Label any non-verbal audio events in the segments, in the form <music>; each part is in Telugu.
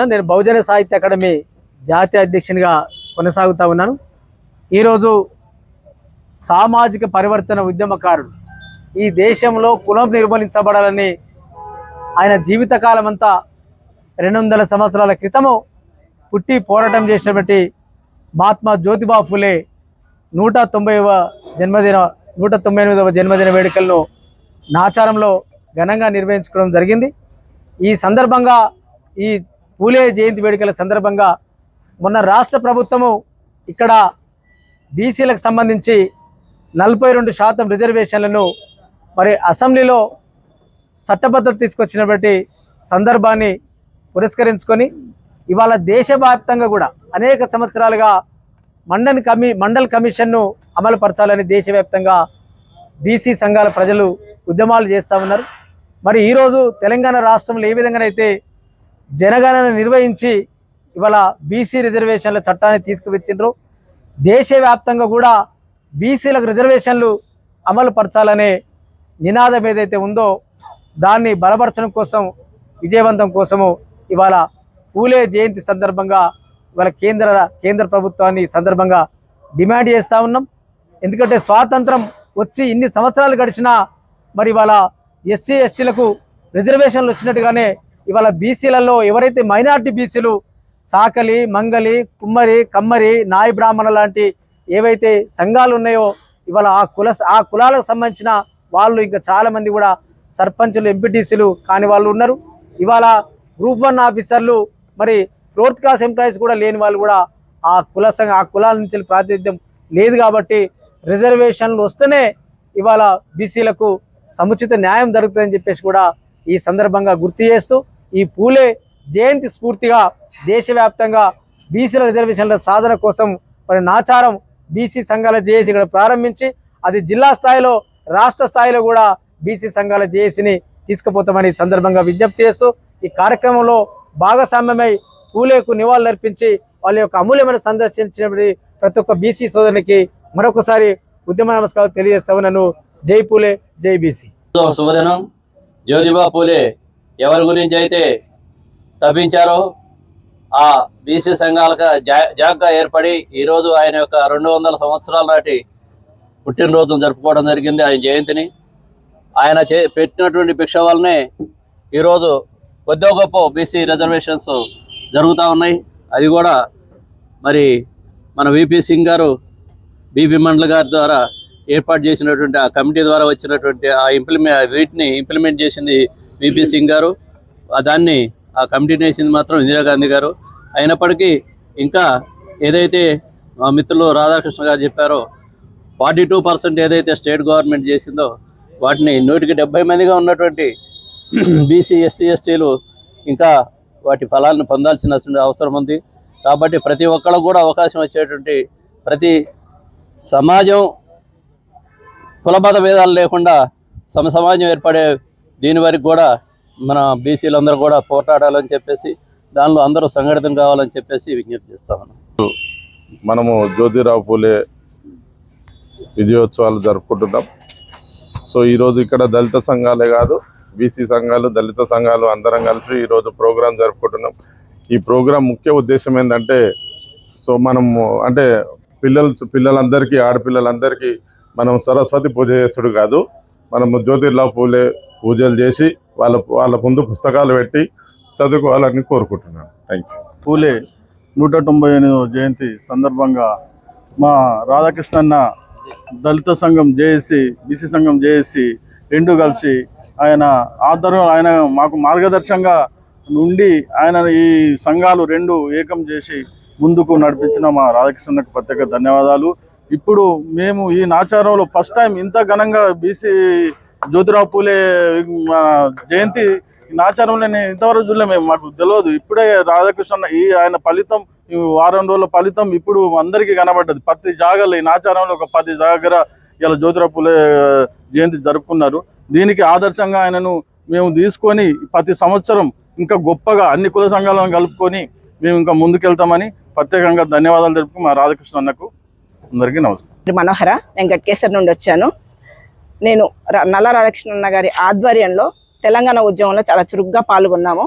కృష్ణ నేను బహుజన సాహిత్య అకాడమీ జాతీయ అధ్యక్షునిగా కొనసాగుతూ ఉన్నాను. ఈరోజు సామాజిక పరివర్తన ఉద్యమకారుడు ఈ దేశంలో కులం నిర్మూలించబడాలని ఆయన జీవితకాలం అంతా రెండు వందల సంవత్సరాల క్రితము పుట్టి పోరాటం చేసినటువంటి మహాత్మా జ్యోతిబా ఫులే నూట తొంభైవ జన్మదిన నూట తొంభై ఎనిమిదవ జన్మదిన వేడుకలను నాచారంలో ఘనంగా నిర్వహించుకోవడం జరిగింది. ఈ సందర్భంగా ఈ పూలే జయంతి వేడుకల సందర్భంగా మొన్న రాష్ట్ర ప్రభుత్వము ఇక్కడ బీసీలకు సంబంధించి నలభై రెండు శాతం రిజర్వేషన్లను మరి అసెంబ్లీలో చట్టబద్ధత తీసుకొచ్చినటువంటి సందర్భాన్ని పురస్కరించుకొని ఇవాళ దేశవ్యాప్తంగా కూడా అనేక సంవత్సరాలుగా మండల్ కమి మండల్ కమిషన్ను అమలుపరచాలని దేశవ్యాప్తంగా బీసీ సంఘాల ప్రజలు ఉద్యమాలు చేస్తూ ఉన్నారు. మరి ఈరోజు తెలంగాణ రాష్ట్రంలో ఏ విధంగానైతే జనగణన నిర్వహించి ఇవాళ బీసీ రిజర్వేషన్ల చట్టాన్ని తీసుకువచ్చిండ్రు. దేశవ్యాప్తంగా కూడా బీసీలకు రిజర్వేషన్లు అమలు పరచాలనే నినాదం ఏదైతే ఉందో దాన్ని బలపరచడం కోసం విజయవంతం కోసము ఇవాళ పూలే జయంతి సందర్భంగా ఇవాళ కేంద్ర కేంద్ర ప్రభుత్వాన్ని సందర్భంగా డిమాండ్ చేస్తూ ఉన్నాం. ఎందుకంటే స్వాతంత్రం వచ్చి ఇన్ని సంవత్సరాలు గడిచినా మరి ఇవాళ ఎస్సీ ఎస్టీలకు రిజర్వేషన్లు వచ్చినట్టుగానే ఇవాళ బీసీలలో ఎవరైతే మైనార్టీ బీసీలు చాకలి మంగలి కుమ్మరి కమ్మరి నాయ బ్రాహ్మణ లాంటి ఏవైతే సంఘాలు ఉన్నాయో ఇవాళ ఆ కుల ఆ కులాలకు సంబంధించిన వాళ్ళు ఇంకా చాలామంది కూడా సర్పంచులు ఎంపీటీసీలు కాని వాళ్ళు ఉన్నారు. ఇవాళ గ్రూప్ వన్ ఆఫీసర్లు మరి ఫోర్త్ క్లాస్ ఎంప్లాయీస్ కూడా లేని వాళ్ళు కూడా ఆ కుల సంఘ ఆ కులాల నుంచి ప్రాతినిధ్యం లేదు కాబట్టి రిజర్వేషన్లు వస్తేనే ఇవాళ బీసీలకు సముచిత న్యాయం జరుగుతుందని చెప్పేసి కూడా ఈ సందర్భంగా గుర్తు చేస్తూ ఈ పూలే జయంతి స్ఫూర్తిగా దేశవ్యాప్తంగా బీసీల రిజర్వేషన్ల సాధన కోసం మరి నాచారం బీసీ సంఘాల జేఏసీ ఇక్కడ ప్రారంభించి అది జిల్లా స్థాయిలో రాష్ట్ర స్థాయిలో కూడా బీసీ సంఘాల జేఏసీని తీసుకుపోతామని సందర్భంగా విజ్ఞప్తి చేస్తూ ఈ కార్యక్రమంలో భాగస్వామ్యమై పూలేకు నివాళులర్పించి వాళ్ళ యొక్క అమూల్యమైన సందర్శించినటువంటి ప్రతి ఒక్క బీసీ సోదరునికి మరొకసారి ఉద్యమ నమస్కారం తెలియజేస్తామని నన్ను జై పూలే జై బీసీ. శుభదినం జ్యోతిబా పూలే ఎవరి గురించి అయితే తప్పించారో ఆ బీసీ సంఘాలకు జా- జాగ్గా ఏర్పడి ఈరోజు ఆయన యొక్క రెండు వందల సంవత్సరాల నాటి పుట్టినరోజును జరుపుకోవడం జరిగింది ఆయన జయంతిని. ఆయన చే పెట్టినటువంటి భిక్ష వల్లనే ఈరోజు కొద్దో గొప్ప బీసీ రిజర్వేషన్స్ జరుగుతూ ఉన్నాయి. అది కూడా మరి మన విపి సింగ్ గారు బీపీ మండల్ గారి ద్వారా ఏర్పాటు చేసినటువంటి ఆ కమిటీ ద్వారా వచ్చినటువంటి ఆ ఇంప్లిమెంట్ వీటిని ఇంప్లిమెంట్ చేసింది విపి సింగ్ గారు దాన్ని ఆ కమిటీని వేసింది మాత్రం ఇందిరాగాంధీ గారు. అయినప్పటికీ ఇంకా ఏదైతే మా మిత్రులు రాధాకృష్ణ గారు చెప్పారో ఫార్టీ టూ పర్సెంట్ ఏదైతే స్టేట్ గవర్నమెంట్ చేసిందో వాటిని నూటికి డెబ్బై మందిగా ఉన్నటువంటి <clears throat> బీసీ ఎస్సీ ఎస్టీలు ఇంకా వాటి ఫలాలను పొందాల్సిన అవసరం ఉంది. కాబట్టి ప్రతి ఒక్కళ్ళకు కూడా అవకాశం వచ్చేటువంటి ప్రతి సమాజం కులమత భేదాలు లేకుండా సమ సమాజం ఏర్పడే దీని వరకు కూడా మన బీసీలందరూ కూడా పోరాడాలని చెప్పేసి దానిలో అందరూ సంఘటితం కావాలని చెప్పేసి విజ్ఞప్తి చేస్తామను మనము జ్యోతిరావు పూలే విజయోత్సవాలు జరుపుకుంటున్నాం. సో ఈరోజు ఇక్కడ దళిత సంఘాలే కాదు బీసీ సంఘాలు దళిత సంఘాలు అందరం కలిసి ఈరోజు ప్రోగ్రాం జరుపుకుంటున్నాం. ఈ ప్రోగ్రాం ముఖ్య ఉద్దేశం ఏంటంటే సో మనము అంటే పిల్లలు పిల్లలందరికీ ఆడపిల్లలందరికీ మనం సరస్వతి పూజ చేసుడు కాదు మనము జ్యోతిర్లావు పూలే పూజలు చేసి వాళ్ళ వాళ్ళ ముందు పుస్తకాలు పెట్టి చదువుకోవాలని కోరుకుంటున్నాను. థ్యాంక్ యూ పూలే నూట తొంభై ఎనిమిదవ జయంతి సందర్భంగా మా రాధాకృష్ణన్న దళిత సంఘం జేఏసి బీసీ సంఘం జేఏసి రెండు కలిసి ఆయన ఆధ్వర్యం ఆయన మాకు మార్గదర్శంగా నుండి ఆయన ఈ సంఘాలు రెండు ఏకం చేసి ముందుకు నడిపించిన మా రాధాకృష్ణకు ప్రత్యేక ధన్యవాదాలు. ఇప్పుడు మేము ఈ నాచారంలో ఫస్ట్ టైం ఇంత ఘనంగా బీసీ జ్యోతిరావు పూలే జయంతి ఈ నేను ఇంతవరకు చూడలే మేము మాకు తెలియదు. ఇప్పుడే రాధాకృష్ణ ఈ ఆయన ఫలితం వారం రోజుల ఫలితం ఇప్పుడు అందరికీ కనబడ్డది. ప్రతి జాగాలో ఈ నాచారంలో ఒక పది దగ్గర ఇలా జ్యోతిరావు పూలే జయంతి జరుపుకున్నారు. దీనికి ఆదర్శంగా ఆయనను మేము తీసుకొని ప్రతి సంవత్సరం ఇంకా గొప్పగా అన్ని కుల సంఘాలను కలుపుకొని మేము ఇంకా ముందుకెళ్తామని ప్రత్యేకంగా ధన్యవాదాలు తెలుపు మా రాధాకృష్ణ అన్నకు అందరికీ నమస్కారం. మనోహర నేను గట్కేశ్వర్ నుండి వచ్చాను. నేను నల్ల రాధాకృష్ణన్న గారి ఆధ్వర్యంలో తెలంగాణ ఉద్యమంలో చాలా చురుగ్గా పాల్గొన్నాము.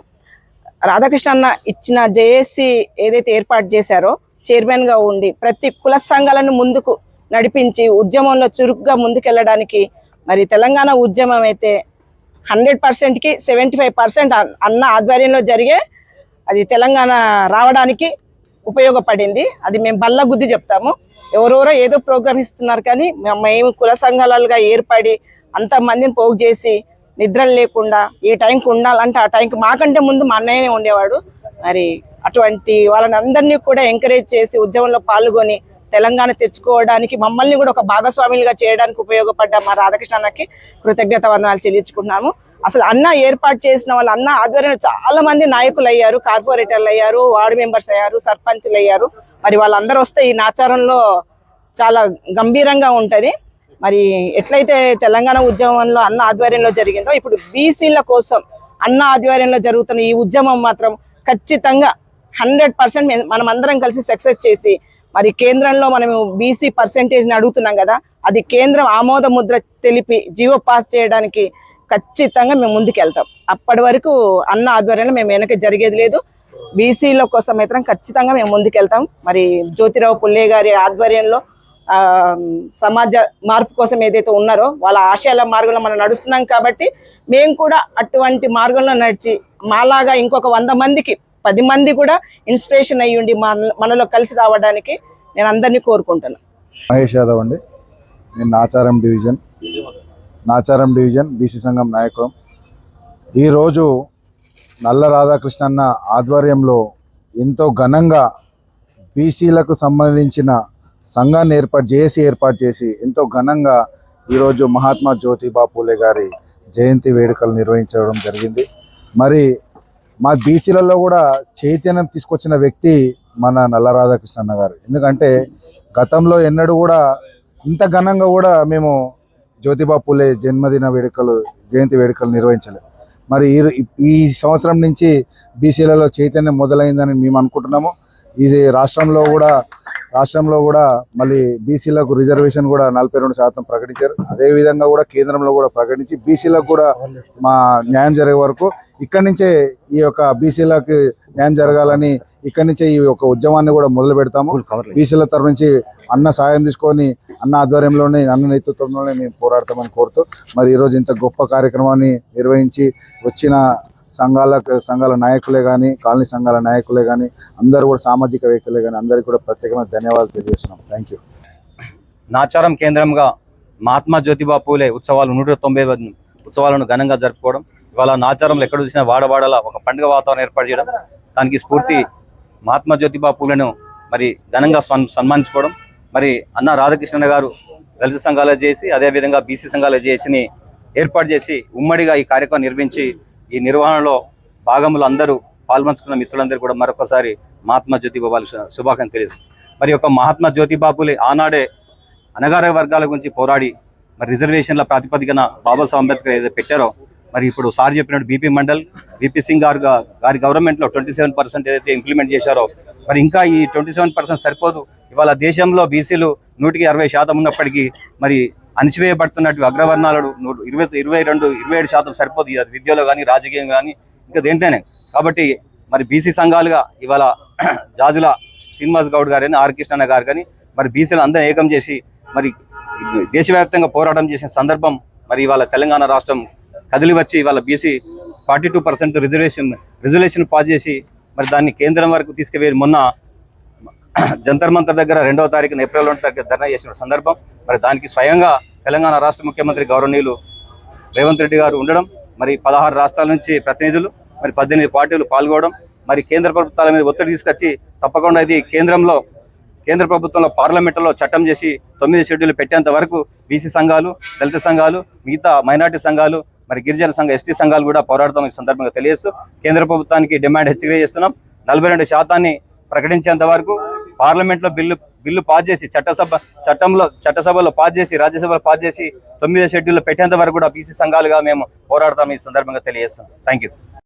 రాధాకృష్ణ అన్న ఇచ్చిన జేఏసీ ఏదైతే ఏర్పాటు చేశారో చైర్మన్గా ఉండి ప్రతి కుల సంఘాలను ముందుకు నడిపించి ఉద్యమంలో చురుగ్గా ముందుకెళ్ళడానికి మరి తెలంగాణ ఉద్యమం అయితే హండ్రెడ్ పర్సెంట్కి సెవెంటీ ఫైవ్ పర్సెంట్ అన్న ఆధ్వర్యంలో జరిగే అది తెలంగాణ రావడానికి ఉపయోగపడింది. అది మేము బల్ల గుద్ది చెప్తాము. ఎవరెవరో ఏదో ప్రోగ్రామ్ ఇస్తున్నారు కానీ మేము కుల సంఘాలుగా ఏర్పడి అంతమందిని పోగు చేసి నిద్రలు లేకుండా ఈ టైంకి ఉండాలంటే ఆ టైంకి మాకంటే ముందు మా అన్నయ్యనే ఉండేవాడు. మరి అటువంటి వాళ్ళని అందరినీ కూడా ఎంకరేజ్ చేసి ఉద్యమంలో పాల్గొని తెలంగాణ తెచ్చుకోవడానికి మమ్మల్ని కూడా ఒక భాగస్వాములుగా చేయడానికి ఉపయోగపడ్డ మా రాధాకృష్ణకి కృతజ్ఞత వందనాలు చెల్లించుకున్నాము అసలు అన్న ఏర్పాటు చేసిన వాళ్ళు అన్న ఆధ్వర్యంలో చాలా మంది నాయకులు అయ్యారు కార్పొరేటర్లు అయ్యారు వార్డు మెంబర్స్ అయ్యారు సర్పంచ్లు అయ్యారు. మరి వాళ్ళందరూ వస్తే ఈ నాచారంలో చాలా గంభీరంగా ఉంటుంది. మరి ఎట్లయితే తెలంగాణ ఉద్యమంలో అన్న ఆధ్వర్యంలో జరిగిందో ఇప్పుడు బీసీల కోసం అన్న ఆధ్వర్యంలో జరుగుతున్న ఈ ఉద్యమం మాత్రం ఖచ్చితంగా హండ్రెడ్ పర్సెంట్ మనం అందరం కలిసి సక్సెస్ చేసి మరి కేంద్రంలో మనము బీసీ పర్సెంటేజ్ని అడుగుతున్నాం కదా అది కేంద్రం ఆమోద ముద్ర తెలిపి జీవో పాస్ చేయడానికి ఖచ్చితంగా మేము ముందుకెళ్తాం. అప్పటి వరకు అన్న ఆధ్వర్యంలో మేము వెనక జరిగేది లేదు. బీసీల కోసం మాత్రం ఖచ్చితంగా మేము ముందుకెళ్తాం. మరి జ్యోతిరావు పుల్లే గారి ఆధ్వర్యంలో సమాజ మార్పు కోసం ఏదైతే ఉన్నారో వాళ్ళ ఆశయాల మార్గంలో మనం నడుస్తున్నాం కాబట్టి మేము కూడా అటువంటి మార్గంలో నడిచి మాలాగా ఇంకొక వంద మందికి పది మంది కూడా ఇన్స్పిరేషన్ అయ్యుండి మన మనలో కలిసి రావడానికి నేను అందరినీ కోరుకుంటున్నాను. మహేష్ యాదవ్ అండి. నేను ఆచారం డివిజన్. నాచారం డివిజన్ బీసీ సంఘం నాయకుడు ఈరోజు నల్ల రాధాకృష్ణన్న ఆధ్వర్యంలో ఎంతో ఘనంగా బీసీలకు సంబంధించిన సంఘాన్ని ఏర్పాటు చేసి ఏర్పాటు చేసి ఎంతో ఘనంగా ఈరోజు మహాత్మా జ్యోతిబా పూలే గారి జయంతి వేడుకలు నిర్వహించడం జరిగింది. మరి మా బీసీలలో కూడా చైతన్యం తీసుకొచ్చిన వ్యక్తి మన నల్ల రాధాకృష్ణన్న గారు. ఎందుకంటే గతంలో ఎన్నడూ కూడా ఇంత ఘనంగా కూడా మేము జ్యోతిబా పూలే జన్మదిన వేడుకలు జయంతి వేడుకలు నిర్వహించలేదు మరి ఈ ఈ సంవత్సరం నుంచి బీసీలలో చైతన్యం మొదలైందని మేము అనుకుంటున్నాము. ఇది రాష్ట్రంలో కూడా రాష్ట్రంలో కూడా మళ్ళీ బీసీలకు రిజర్వేషన్ కూడా నలభై రెండు శాతం ప్రకటించారు. అదే విధంగా కూడా కేంద్రంలో కూడా ప్రకటించి బీసీలకు కూడా మా న్యాయం జరిగే వరకు ఇక్కడి నుంచే ఈ యొక్క బీసీలకు న్యాయం జరగాలని ఇక్కడి నుంచే ఈ యొక్క ఉద్యమాన్ని కూడా మొదలు పెడతాము. బీసీల తరఫు నుంచి అన్న సాయం తీసుకొని అన్న ఆధ్వర్యంలోనే అన్న నేతృత్వంలోనే మేము పోరాడతామని కోరుతూ మరి ఈరోజు ఇంత గొప్ప కార్యక్రమాన్ని నిర్వహించి వచ్చిన సంఘాల సంఘాల నాయకులే కానీ కాలనీ సంఘాల నాయకులే కానీ అందరూ కూడా సామాజిక వ్యక్తులే కానీ అందరికీ కూడా ప్రత్యేకమైన ధన్యవాదాలు తెలియజేస్తున్నాం. థ్యాంక్ యూ నాచారం కేంద్రంగా మహాత్మా జ్యోతిబా పూలే ఉత్సవాలు నూట తొంభై ఉత్సవాలను ఘనంగా జరుపుకోవడం ఇవాళ నాచారంలో ఎక్కడ చూసినా వాడవాడలా ఒక పండుగ వాతావరణం ఏర్పాటు చేయడం దానికి స్ఫూర్తి మహాత్మా జ్యోతిబా పూలను మరి ఘనంగా సన్మానించుకోవడం మరి అన్న రాధాకృష్ణ గారు దళిత సంఘాలు చేసి అదేవిధంగా బీసీ సంఘాలు చేసిని ఏర్పాటు చేసి ఉమ్మడిగా ఈ కార్యక్రమం నిర్మించి ఈ నిర్వహణలో భాగములు అందరూ పాల్పంచుకున్న మిత్రులందరూ కూడా మరొకసారి మహాత్మా జ్యోతిబా వాళ్ళ శు- శుభాకాంక్షలు మరి యొక్క మహాత్మా జ్యోతి బాబులే ఆనాడే అనగార వర్గాల గురించి పోరాడి మరి రిజర్వేషన్ల ప్రాతిపదికన బాబాసాహెబ్ అంబేద్కర్ ఏదైతే పెట్టారో మరి ఇప్పుడు సార్ చెప్పినట్టు బీపీ మండల్ బీపీ సింగ్ గారు గారి గవర్నమెంట్లో ట్వంటీ సెవెన్ పర్సెంట్ ఏదైతే ఇంప్లిమెంట్ చేశారో మరి ఇంకా ఈ ట్వంటీ సెవెన్ పర్సెంట్ సరిపోదు. ఇవాళ దేశంలో బీసీలు నూటికి అరవై శాతం ఉన్నప్పటికీ మరి అణచివేయబడుతున్నట్టు అగ్రవర్ణాలు ఇరవై ఇరవై రెండు ఇరవై ఏడు శాతం సరిపోదు. అది విద్యలో కానీ రాజకీయం కానీ ఇంకా దేంట్లోనే. కాబట్టి మరి బీసీ సంఘాలుగా ఇవాళ <clears throat> జాజుల శ్రీనివాస్ గౌడ్ గారని ఆర్ కృష్ణ గారు కానీ మరి బీసీలు అందరూ ఏకం చేసి మరి దేశవ్యాప్తంగా పోరాటం చేసిన సందర్భం మరి ఇవాళ తెలంగాణ రాష్ట్రం కదిలి వచ్చి ఇవాళ BC forty two percent reservation reservation pass చేసి మరి దాన్ని కేంద్రం వరకు తీసుకువెళ్ళి మొన్న <clears throat> జంతర్ మంతర్ దగ్గర రెండవ తారీఖున ఏప్రిల్ రెండు తారీఖు ధర్నా చేసిన సందర్భం. మరి దానికి స్వయంగా తెలంగాణ రాష్ట్ర ముఖ్యమంత్రి గౌరవనీయులు రేవంత్ రెడ్డి గారు ఉండడం మరి పదహారు రాష్ట్రాల నుంచి ప్రతినిధులు మరి పద్దెనిమిది పార్టీలు పాల్గొనడం మరి కేంద్ర ప్రభుత్వాల మీద ఒత్తిడి తీసుకొచ్చి తప్పకుండా ఇది కేంద్రంలో కేంద్ర ప్రభుత్వంలో పార్లమెంటులో చట్టం చేసి తొమ్మిది షెడ్యూల్ పెట్టేంత వరకు బీసీ సంఘాలు దళిత సంఘాలు మిగతా మైనార్టీ సంఘాలు మరి గిరిజన సంఘ ఎస్టీ సంఘాలు కూడా పోరాడతాం ఈ సందర్భంగా తెలియజేస్తూ కేంద్ర ప్రభుత్వానికి డిమాండ్ హెచ్చరిక చేస్తున్నాం. నలభై రెండు శాతాన్ని ప్రకటించేంత వరకు పార్లమెంట్లో బిల్లు బిల్లు పాస్ చేసి చట్టసభ చట్టంలో చట్టసభలో పాస్ చేసి రాజ్యసభలో పాస్ చేసి తొమ్మిదో షెడ్యూల్లో పెట్టేంత వరకు కూడా బీసీ సంఘాలుగా మేము పోరాడతాం ఈ సందర్భంగా తెలియజేస్తున్నాం. Thank you.